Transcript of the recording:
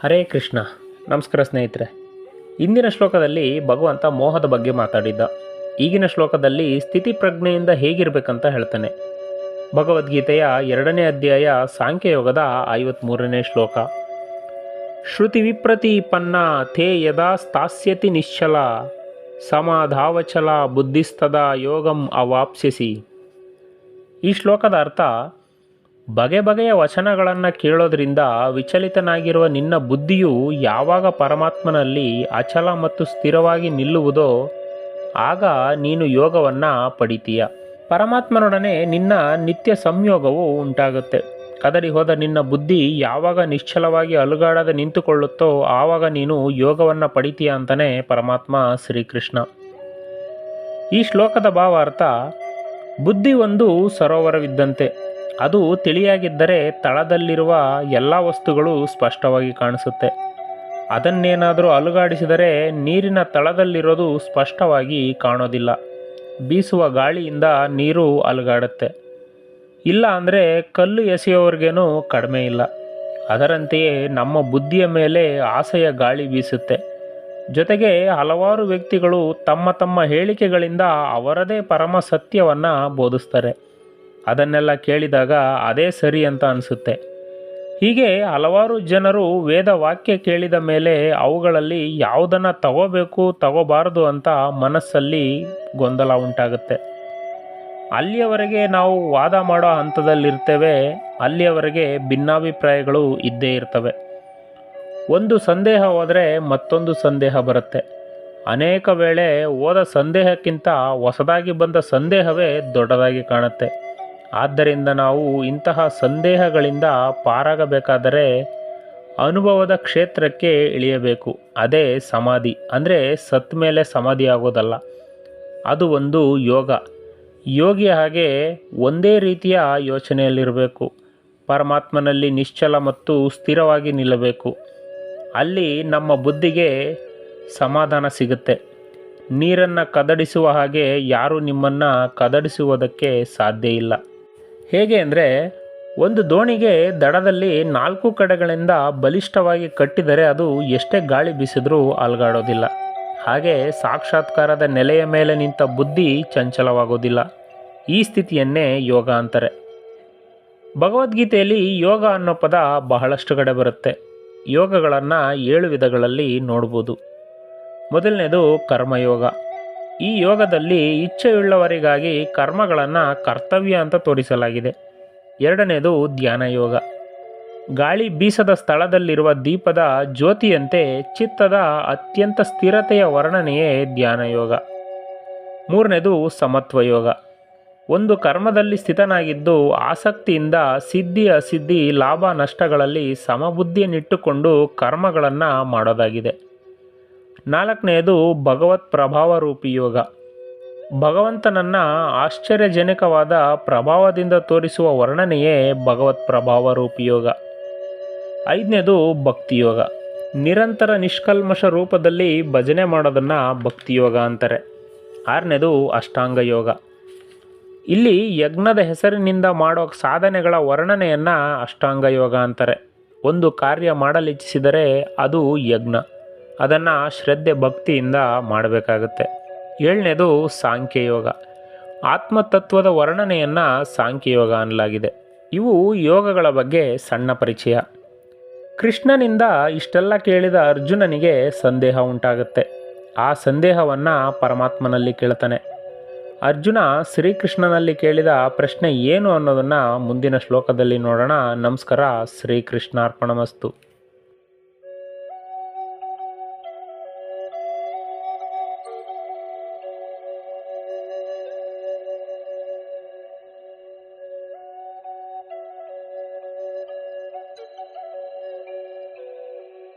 ಹರೇ ಕೃಷ್ಣ. ನಮಸ್ಕಾರ ಸ್ನೇಹಿತರೆ. ಇಂದಿನ ಶ್ಲೋಕದಲ್ಲಿ ಭಗವಂತ ಮೋಹದ ಬಗ್ಗೆ ಮಾತಾಡಿದ್ದ. ಈಗಿನ ಶ್ಲೋಕದಲ್ಲಿ ಸ್ಥಿತಿ ಪ್ರಜ್ಞೆಯಿಂದ ಹೇಗಿರಬೇಕಂತ ಹೇಳ್ತಾನೆ. ಭಗವದ್ಗೀತೆಯ ಎರಡನೇ ಅಧ್ಯಾಯ ಸಾಂಖ್ಯಯೋಗದ ಐವತ್ತ್ಮೂರನೇ ಶ್ಲೋಕ. ಶ್ರುತಿ ವಿಪ್ರತಿಪನ್ನ ಥೇ ಯದಾ ಸ್ಥಾಸ್ಯತಿ ನಿಶ್ಚಲ. ಸಮಾಧಾವಚಲ ಬುದ್ಧಿಸ್ತದ ಯೋಗಂ ಅವಾಪ್ಸ್ಯಸಿ. ಈ ಶ್ಲೋಕದ ಅರ್ಥ ಬಗೆ ಬಗೆಯ ವಚನಗಳನ್ನು ಕೇಳೋದ್ರಿಂದ ವಿಚಲಿತನಾಗಿರುವ ನಿನ್ನ ಬುದ್ಧಿಯು ಯಾವಾಗ ಪರಮಾತ್ಮನಲ್ಲಿ ಅಚಲ ಮತ್ತು ಸ್ಥಿರವಾಗಿ ನಿಲ್ಲುವುದೋ ಆಗ ನೀನು ಯೋಗವನ್ನು ಪಡಿತೀಯ. ಪರಮಾತ್ಮನೊಡನೆ ನಿನ್ನ ನಿತ್ಯ ಸಂಯೋಗವು ಉಂಟಾಗುತ್ತೆ. ಕದರಿ ಹೋದ ನಿನ್ನ ಬುದ್ಧಿ ಯಾವಾಗ ನಿಶ್ಚಲವಾಗಿ ಅಲುಗಾಡದೆ ನಿಂತುಕೊಳ್ಳುತ್ತೋ ಆವಾಗ ನೀನು ಯೋಗವನ್ನು ಪಡಿತೀಯ ಅಂತಲೇ ಪರಮಾತ್ಮ ಶ್ರೀಕೃಷ್ಣ. ಈ ಶ್ಲೋಕದ ಭಾವಾರ್ಥ, ಬುದ್ಧಿ ಒಂದು ಸರೋವರವಿದ್ದಂತೆ. ಅದು ತಿಳಿಯಾಗಿದ್ದರೆ ತಳದಲ್ಲಿರುವ ಎಲ್ಲ ವಸ್ತುಗಳು ಸ್ಪಷ್ಟವಾಗಿ ಕಾಣಿಸುತ್ತೆ. ಅದನ್ನೇನಾದರೂ ಅಲುಗಾಡಿಸಿದರೆ ನೀರಿನ ತಳದಲ್ಲಿರೋದು ಸ್ಪಷ್ಟವಾಗಿ ಕಾಣೋದಿಲ್ಲ. ಬೀಸುವ ಗಾಳಿಯಿಂದ ನೀರು ಅಲುಗಾಡುತ್ತೆ. ಇಲ್ಲ ಅಂದರೆ ಕಲ್ಲು ಎಸೆಯೋವ್ರಿಗೇನೂ ಕಡಿಮೆ ಇಲ್ಲ. ಅದರಂತೆಯೇ ನಮ್ಮ ಬುದ್ಧಿಯ ಮೇಲೆ ಆಸೆಯ ಗಾಳಿ ಬೀಸುತ್ತೆ. ಜೊತೆಗೆ ಹಲವಾರು ವ್ಯಕ್ತಿಗಳು ತಮ್ಮ ತಮ್ಮ ಹೇಳಿಕೆಗಳಿಂದ ಅವರದೇ ಪರಮ ಸತ್ಯವನ್ನು ಬೋಧಿಸ್ತಾರೆ. ಅದನ್ನೆಲ್ಲ ಕೇಳಿದಾಗ ಅದೇ ಸರಿ ಅಂತ ಅನಿಸುತ್ತೆ. ಹೀಗೆ ಹಲವಾರು ಜನರು ವೇದ ವಾಕ್ಯ ಕೇಳಿದ ಮೇಲೆ ಅವುಗಳಲ್ಲಿ ಯಾವುದನ್ನು ತಗೋಬೇಕು, ತಗೋಬಾರದು ಅಂತ ಮನಸ್ಸಲ್ಲಿ ಗೊಂದಲ ಉಂಟಾಗುತ್ತೆ. ಅಲ್ಲಿಯವರೆಗೆ ನಾವು ವಾದ ಮಾಡೋ ಹಂತದಲ್ಲಿರ್ತೇವೆ, ಅಲ್ಲಿಯವರೆಗೆ ಭಿನ್ನಾಭಿಪ್ರಾಯಗಳು ಇದ್ದೇ ಇರ್ತವೆ. ಒಂದು ಸಂದೇಹ ಹೋದರೆ ಮತ್ತೊಂದು ಸಂದೇಹ ಬರುತ್ತೆ. ಅನೇಕ ವೇಳೆ ಹೋದ ಸಂದೇಹಕ್ಕಿಂತ ಹೊಸದಾಗಿ ಬಂದ ಸಂದೇಹವೇ ದೊಡ್ಡದಾಗಿ ಕಾಣುತ್ತೆ. ಆದ್ದರಿಂದ ನಾವು ಇಂತಹ ಸಂದೇಹಗಳಿಂದ ಪಾರಾಗಬೇಕಾದರೆ ಅನುಭವದ ಕ್ಷೇತ್ರಕ್ಕೆ ಇಳಿಯಬೇಕು. ಅದೇ ಸಮಾಧಿ. ಅಂದರೆ ಸತ್ ಮೇಲೆ ಸಮಾಧಿ ಆಗೋದಲ್ಲ. ಅದು ಒಂದು ಯೋಗ. ಯೋಗಿ ಹಾಗೆ ಒಂದೇ ರೀತಿಯ ಯೋಚನೆಯಲ್ಲಿರಬೇಕು. ಪರಮಾತ್ಮನಲ್ಲಿ ನಿಶ್ಚಲ ಮತ್ತು ಸ್ಥಿರವಾಗಿ ನಿಲ್ಲಬೇಕು. ಅಲ್ಲಿ ನಮ್ಮ ಬುದ್ಧಿಗೆ ಸಮಾಧಾನ ಸಿಗುತ್ತೆ. ನೀರನ್ನು ಕದಡಿಸುವ ಹಾಗೆ ಯಾರೂ ನಿಮ್ಮನ್ನು ಕದಡಿಸುವುದಕ್ಕೆ ಸಾಧ್ಯ ಇಲ್ಲ. ಹೇಗೆ ಅಂದರೆ, ಒಂದು ದೋಣಿಗೆ ದಡದಲ್ಲಿ ನಾಲ್ಕು ಕಡೆಗಳಿಂದ ಬಲಿಷ್ಠವಾಗಿ ಕಟ್ಟಿದರೆ ಅದು ಎಷ್ಟೇ ಗಾಳಿ ಬೀಸಿದ್ರೂ ಅಲ್ಗಾಡೋದಿಲ್ಲ. ಹಾಗೆ ಸಾಕ್ಷಾತ್ಕಾರದ ನೆಲೆಯ ಮೇಲೆ ನಿಂತ ಬುದ್ಧಿ ಚಂಚಲವಾಗೋದಿಲ್ಲ. ಈ ಸ್ಥಿತಿಯನ್ನೇ ಯೋಗ ಅಂತಾರೆ. ಭಗವದ್ಗೀತೆಯಲ್ಲಿ ಯೋಗ ಅನ್ನೋ ಪದ ಬಹಳಷ್ಟು ಕಡೆ ಬರುತ್ತೆ. ಯೋಗಗಳನ್ನು ಏಳು ವಿಧಗಳಲ್ಲಿ ನೋಡ್ಬೋದು. ಮೊದಲನೇದು ಕರ್ಮಯೋಗ. ಈ ಯೋಗದಲ್ಲಿ ಇಚ್ಛೆಯುಳ್ಳವರಿಗಾಗಿ ಕರ್ಮಗಳನ್ನು ಕರ್ತವ್ಯ ಅಂತ ತೋರಿಸಲಾಗಿದೆ. ಎರಡನೇದು ಧ್ಯಾನ ಯೋಗ. ಗಾಳಿ ಬೀಸದ ಸ್ಥಳದಲ್ಲಿರುವ ದೀಪದ ಜ್ಯೋತಿಯಂತೆ ಚಿತ್ತದ ಅತ್ಯಂತ ಸ್ಥಿರತೆಯ ವರ್ಣನೆಯೇ ಧ್ಯಾನ ಯೋಗ. ಮೂರನೇದು ಸಮತ್ವ ಯೋಗ. ಒಂದು ಕರ್ಮದಲ್ಲಿ ಸ್ಥಿತನಾಗಿದ್ದು ಆಸಕ್ತಿಯಿಂದ ಸಿದ್ಧಿ ಅಸಿದ್ಧಿ, ಲಾಭ ನಷ್ಟಗಳಲ್ಲಿ ಸಮಬುದ್ಧಿಯನ್ನಿಟ್ಟುಕೊಂಡು ಕರ್ಮಗಳನ್ನು ಮಾಡೋದಾಗಿದೆ. ನಾಲ್ಕನೆಯದು ಭಗವತ್ ಪ್ರಭಾವ ರೂಪಿ ಯೋಗ. ಭಗವಂತನನ್ನ ಆಶ್ಚರ್ಯಜನಕವಾದ ಪ್ರಭಾವದಿಂದ ತೋರಿಸುವ ವರ್ಣನೆಯೇ ಭಗವತ್ ಪ್ರಭಾವ ರೂಪಿ ಯೋಗ ಐದನೇದು ಭಕ್ತಿಯೋಗ ನಿರಂತರ ನಿಷ್ಕಲ್ಮಶ ರೂಪದಲ್ಲಿ ಭಜನೆ ಮಾಡೋದನ್ನು ಭಕ್ತಿಯೋಗ ಅಂತಾರೆ. ಆರನೇದು ಅಷ್ಟಾಂಗ ಯೋಗ. ಇಲ್ಲಿ ಯಜ್ಞದ ಹೆಸರಿನಿಂದ ಮಾಡೋ ಸಾಧನೆಗಳ ವರ್ಣನೆಯನ್ನು ಅಷ್ಟಾಂಗ ಯೋಗ ಅಂತಾರೆ. ಒಂದು ಕಾರ್ಯ ಮಾಡಲಿಚ್ಛಿಸಿದರೆ ಅದು ಯಜ್ಞ. ಅದನ್ನು ಶ್ರದ್ಧೆ ಭಕ್ತಿಯಿಂದ ಮಾಡಬೇಕಾಗುತ್ತೆ. ಏಳನೇದು ಸಾಂಖ್ಯಯೋಗ. ಆತ್ಮತತ್ವದ ವರ್ಣನೆಯನ್ನು ಸಾಂಖ್ಯಯೋಗ ಅನ್ನಲಾಗಿದೆ. ಇವು ಯೋಗಗಳ ಬಗ್ಗೆ ಸಣ್ಣ ಪರಿಚಯ. ಕೃಷ್ಣನಿಂದ ಇಷ್ಟೆಲ್ಲ ಕೇಳಿದ ಅರ್ಜುನನಿಗೆ ಸಂದೇಹ ಉಂಟಾಗುತ್ತೆ. ಆ ಸಂದೇಹವನ್ನು ಪರಮಾತ್ಮನಲ್ಲಿ ಕೇಳ್ತಾನೆ. ಅರ್ಜುನ ಶ್ರೀಕೃಷ್ಣನಲ್ಲಿ ಕೇಳಿದ ಪ್ರಶ್ನೆ ಏನು ಅನ್ನೋದನ್ನು ಮುಂದಿನ ಶ್ಲೋಕದಲ್ಲಿ ನೋಡೋಣ. ನಮಸ್ಕಾರ, ಶ್ರೀಕೃಷ್ಣಾರ್ಪಣಮಸ್ತು.